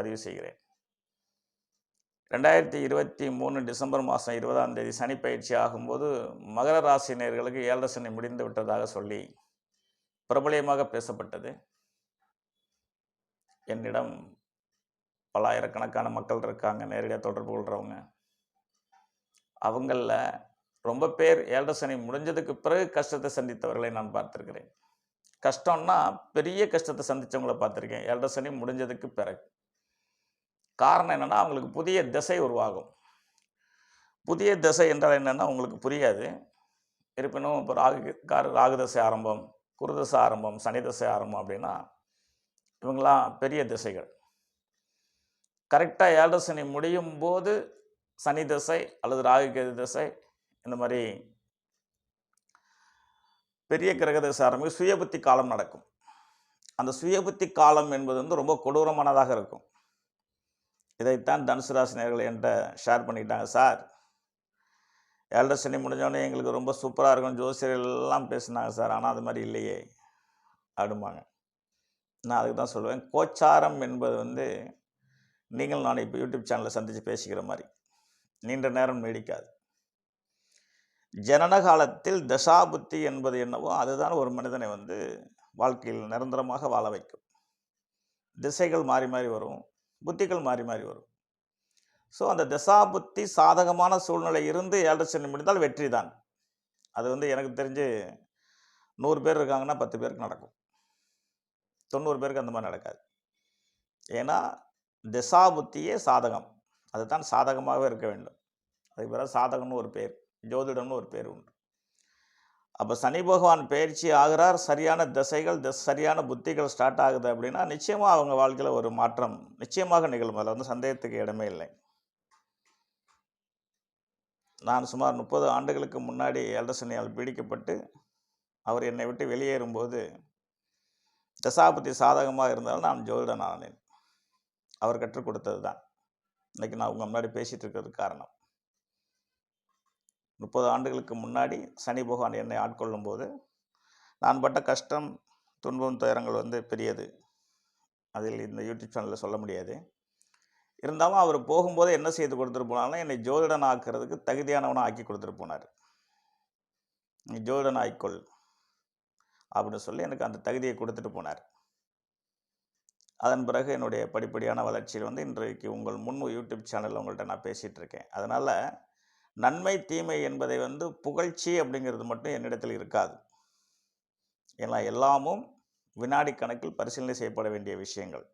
பதிவு செய்கிறேன். ரெண்டாயிரத்தி இருபத்தி மூணு டிசம்பர் மாதம் இருபதாம் தேதி சனி பயிற்சி ஆகும்போது மகர ராசினியர்களுக்கு ஏழரை சனி முடிந்து விட்டதாக சொல்லி பிரபலியமாக பேசப்பட்டது. என்னிடம் பல ஆயிரக்கணக்கான மக்கள் இருக்காங்க நேரடியாக தொடர்பு கொள்கிறவங்க அவங்களில் ரொம்ப பேர் ஏழரை சனி முடிஞ்சதுக்கு பிறகு கஷ்டத்தை சந்தித்தவர்களை நான் பார்த்துருக்கிறேன். கஷ்டம்னா பெரிய கஷ்டத்தை சந்தித்தவங்கள பார்த்துருக்கேன். ஏழரை சனி முடிஞ்சதுக்கு பிறகு. காரணம் என்னென்னா அவங்களுக்கு புதிய திசை உருவாகும். புதிய திசை என்றால் என்னென்னா உங்களுக்கு புரியாது. இருப்பினும் இப்போ ராகு காரு ராகு தசை ஆரம்பம் குருதசை ஆரம்பம் சனி தசை ஆரம்பம் அப்படின்னா இவங்களாம் பெரிய திசைகள். கரெக்டாக ஏழரை சனி முடியும் போது சனி தசை அல்லது ராகு கேது தசை இந்த மாதிரி பெரிய கிரக தசை ஆரம்பிக்கும். சுயபுத்தி காலம் நடக்கும். அந்த சுயபுத்தி காலம் என்பது வந்து ரொம்ப கொடூரமானதாக இருக்கும். இதைத்தான் தனுசு ராசி நேர்கள் என்கிட்ட ஷேர் பண்ணிக்கிட்டாங்க சார் ஏழரை சனி முடிஞ்சோடனே எங்களுக்கு ரொம்ப சூப்பராக இருக்கும். ஜோசியர் எல்லாம் பேசினாங்க சார் ஆனால் அது மாதிரி இல்லையே அப்படிம்பாங்க. நான் அதுக்கு தான் சொல்லுவேன். கோச்சாரம் என்பது வந்து நீங்கள் நான் இப்போ யூடியூப் சேனலில் சந்தித்து பேசிக்கிற மாதிரி. நீண்ட நேரம் நீடிக்காது. ஜனன காலத்தில் தசாபுத்தி என்பது என்னவோ அதுதான் ஒரு மனிதனை வந்து வாழ்க்கையில் நிரந்தரமாக வாழ வைக்கும். திசைகள் மாறி மாறி வரும். புத்திகள் மாறி மாறி வரும். ஸோ அந்த திசா புத்தி சாதகமான சூழ்நிலை இருந்து ஏழரை சனி முடிந்தால் வெற்றி தான். அது வந்து எனக்கு தெரிஞ்சு நூறு பேர் இருக்காங்கன்னா பத்து பேருக்கு நடக்கும். தொண்ணூறு பேருக்கு அந்த மாதிரி நடக்காது. ஏன்னா திசாபுத்தியே சாதகம். அதுதான் சாதகமாகவே இருக்க வேண்டும். அதுக்கு பிறகு சாதகம்னு ஒரு பேர் ஜோதிடம்னு ஒரு பேர் உண்டு. அப்போ சனி பகவான் பயிற்சி ஆகிறார் சரியான திசைகள் சரியான புத்திகள் ஸ்டார்ட் ஆகுது அப்படின்னா நிச்சயமாக அவங்க வாழ்க்கையில் ஒரு மாற்றம் நிச்சயமாக நிகழும். அதில் வந்து சந்தேகத்துக்கு இடமே இல்லை. நான் சுமார் முப்பது ஆண்டுகளுக்கு முன்னாடி எல்டசனியால் பீடிக்கப்பட்டு அவர் என்னை விட்டு வெளியேறும்போது தசாபதி சாதகமாக இருந்தாலும் நான் ஜோதிடன் ஆனேன் அவர் கற்றுக் கொடுத்தது தான் இன்றைக்கி நான் உங்கள் முன்னாடி பேசிகிட்டு இருக்கிறது காரணம். முப்பது ஆண்டுகளுக்கு முன்னாடி சனி பகவான் என்னை ஆட்கொள்ளும் போது நான் பட்ட கஷ்டம் துன்பம் துயரங்கள் வந்து பெரியது. அதில் இந்த யூடியூப் சேனலில் சொல்ல முடியாது. இருந்தாலும் அவர் போகும்போது என்ன செய்து கொடுத்துட்டு போனாலும் என்னை ஜோதிடன் ஆக்கிறதுக்கு தகுதியானவனை ஆக்கி கொடுத்துட்டு போனார். நீ ஜோதிடன் ஆய்க்கொள் அப்படின்னு சொல்லி எனக்கு அந்த தகுதியை கொடுத்துட்டு போனார். அதன் பிறகு என்னுடைய படிப்படியான வளர்ச்சியில் வந்து இன்றைக்கு உங்கள் முன் யூடியூப் சேனலில் உங்கள்கிட்ட நான் பேசிகிட்டு இருக்கேன். அதனால் நன்மை தீமை என்பதை வந்து புகழ்ச்சி அப்படிங்கிறது மட்டும் என்னிடத்தில் இருக்காது. ஏன்னா எல்லாமும் வினாடி கணக்கில் பரிசீலனை செய்யப்பட வேண்டிய விஷயங்கள்.